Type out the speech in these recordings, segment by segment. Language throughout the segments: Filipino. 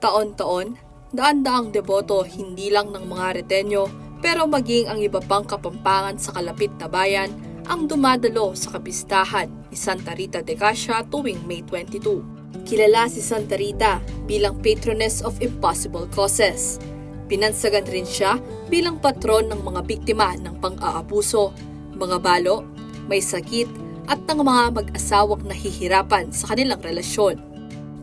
Taon-taon, daan-daang deboto hindi lang ng mga retenyo pero maging ang iba pang kapampangan sa kalapit na bayan ang dumadalo sa kapistahan ni Santa Rita de Cascia tuwing May 22. Kilala si Santa Rita bilang patroness of impossible causes. Pinansagan rin siya bilang patron ng mga biktima ng pang-aabuso, mga balo, may sakit at ng mga mag-asawang nahihirapan sa kanilang relasyon.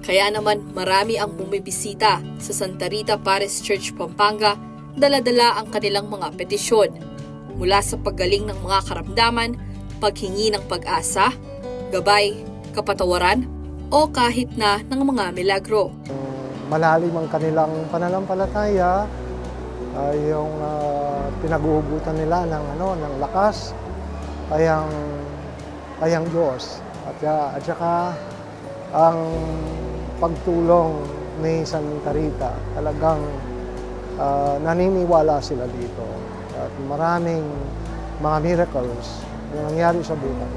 Kaya naman marami ang bumibisita sa Santa Rita Paris Church Pampanga, dala-dala ang kanilang mga petisyon. Mula sa paggaling ng mga karamdaman, paghingi ng pag-asa, gabay, kapatawaran, o kahit na ng mga milagro. malalim ang kanilang pananampalataya, ay yung ah, pinag-uugutan nila ng ano ng lakas ay ang ay ang Diyos at ah, at saka ang pagtulong ni Santa Rita talagang ah, naniniwala sila dito at maraming mga miracles na nangyari sa buhay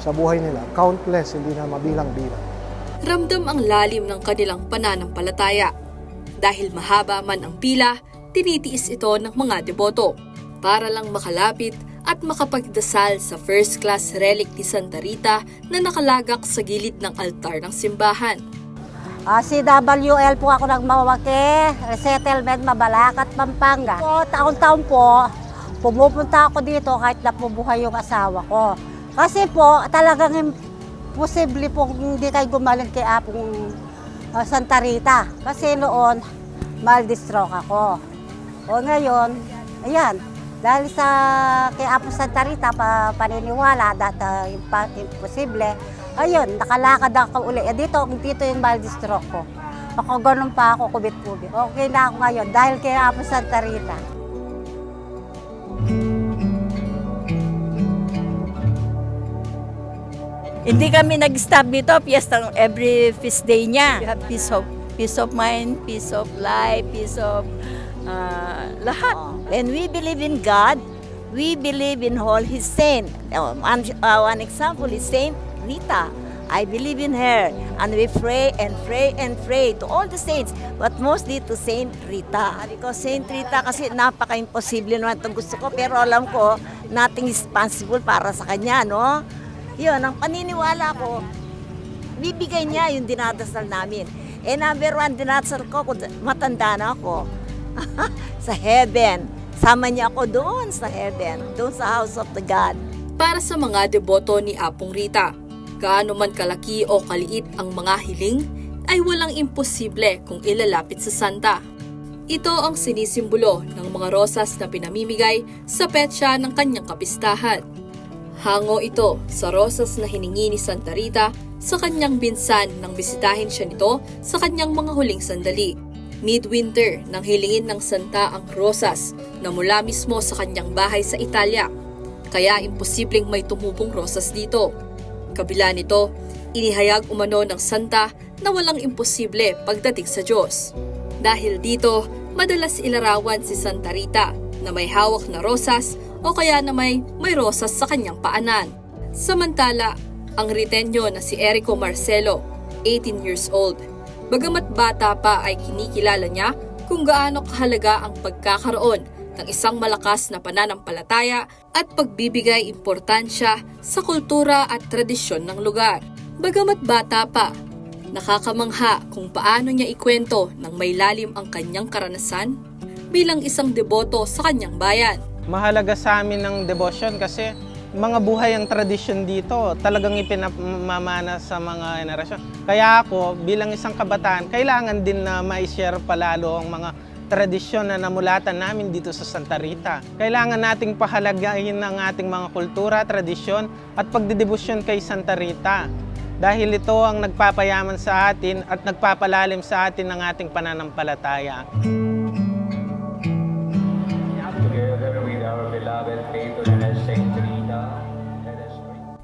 sa buhay nila countless hindi na mabilang-bilang Ramdam ang lalim ng kanilang pananampalataya. Dahil mahaba man ang pila, tinitiis ito ng mga deboto para lang makalapit at makapagdasal sa first class relic ni Santa Rita na nakalagak sa gilid ng altar ng simbahan. Ah, CWL po ako ng Mawake, Resettlement Mabalacat, Pampanga. Po, taon-taon po, pumupunta ako dito kahit napubuhay yung asawa ko. Kasi po, talagang posible pong hindi kayo gumaling kay Apong ah, Santa Rita. Kasi noon, mal-stroke ako. O ngayon, ayan, dahil sa kay Apo Santa Rita, pa, paniniwala, data impa, imposible, ayun, nakalakad ako uli. Eh, dito, dito yung mal-stroke ko. Ako ganun pa ako, kubit-kubit. Okay na ako ngayon dahil kay Apo Santa Rita. Hindi kami nag-stop dito, piyesta every feast day niya. Peace of, peace of mind, peace of life, peace of uh, lahat. When we believe in God, we believe in all His saint. Uh, One, uh, one example is Saint Rita. I believe in her and we pray and pray and pray to all the saints but mostly to Saint Rita. Because Saint Rita kasi napaka-imposible naman itong gusto ko pero alam ko nothing is possible para sa kanya, no? Yun, ang paniniwala ko, bibigay niya yung dinadasal namin. Eh, number one, dinadasal ko, kung matanda na ako, sa heaven. Sama niya ako doon sa heaven, doon sa house of the God. Para sa mga deboto ni Apong Rita, gaano man kalaki o kaliit ang mga hiling, ay walang imposible kung ilalapit sa Santa. Ito ang sinisimbolo ng mga rosas na pinamimigay sa petsa ng kanyang kapistahan. Hango ito sa rosas na hiningi ni Santa Rita sa kanyang binsan nang bisitahin siya nito sa kanyang mga huling sandali. Midwinter nang hilingin ng Santa ang rosas na mula mismo sa kanyang bahay sa Italia. Kaya imposibleng may tumubong rosas dito. Kabila nito, inihayag umano ng Santa na walang imposible pagdating sa Diyos. Dahil dito, madalas ilarawan si Santa Rita na may hawak na rosas o kaya na may, may rosas sa kanyang paanan. Samantala, ang ritenyo na si Erico Marcelo, 18 years old, bagamat bata pa ay kinikilala niya kung gaano kahalaga ang pagkakaroon ng isang malakas na pananampalataya at pagbibigay importansya sa kultura at tradisyon ng lugar. Bagamat bata pa, nakakamangha kung paano niya ikwento ng may lalim ang kanyang karanasan bilang isang deboto sa kanyang bayan. mahalaga sa amin ng devotion kasi mga buhay ang tradisyon dito. Talagang ipinamamana sa mga generasyon. Kaya ako, bilang isang kabataan, kailangan din na ma-share palalo ang mga tradisyon na namulatan namin dito sa Santa Rita. Kailangan nating pahalagahin ang ating mga kultura, tradisyon at pagdidebosyon kay Santa Rita. Dahil ito ang nagpapayaman sa atin at nagpapalalim sa atin ng ating pananampalataya.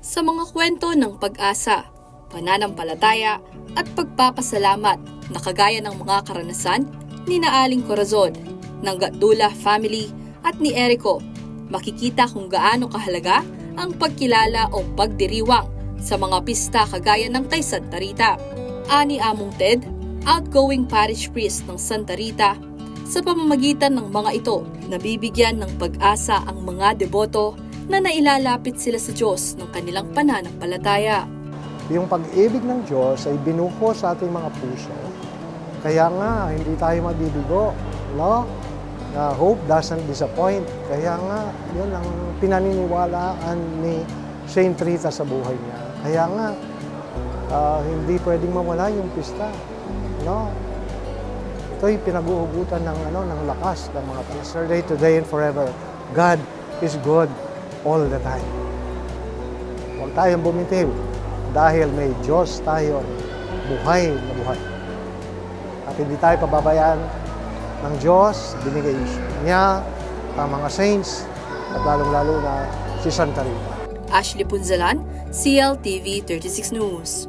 Sa mga kwento ng pag-asa, pananampalataya at pagpapasalamat na kagaya ng mga karanasan ni Naaling Corazon, ng Gatdula family at ni Erico, makikita kung gaano kahalaga ang pagkilala o pagdiriwang sa mga pista kagaya ng kay Santa Rita. Ani Among Ted, outgoing parish priest ng Santa Rita. Sa pamamagitan ng mga ito, nabibigyan ng pag-asa ang mga deboto na nailalapit sila sa Diyos ng kanilang pananampalataya. Yung pag-ibig ng Diyos ay binuho sa ating mga puso. Kaya nga, hindi tayo mabibigo. No? Na hope doesn't disappoint. Kaya nga, yun ang pinaniniwalaan ni Saint Rita sa buhay niya. Kaya nga, ah, hindi pwedeng mawala yung pista. No? Ito'y pinag-uugutan ng, ano, ng lakas ng mga. Yesterday, today, and forever. God is good all the time. Huwag tayong bumitiw dahil may Diyos tayong buhay na buhay. Hindi tayo pababayaan ng Diyos, binigay niya ang mga saints at lalong-lalo na si Santa Rita. Ashley Punzalan, CLTV 36 News.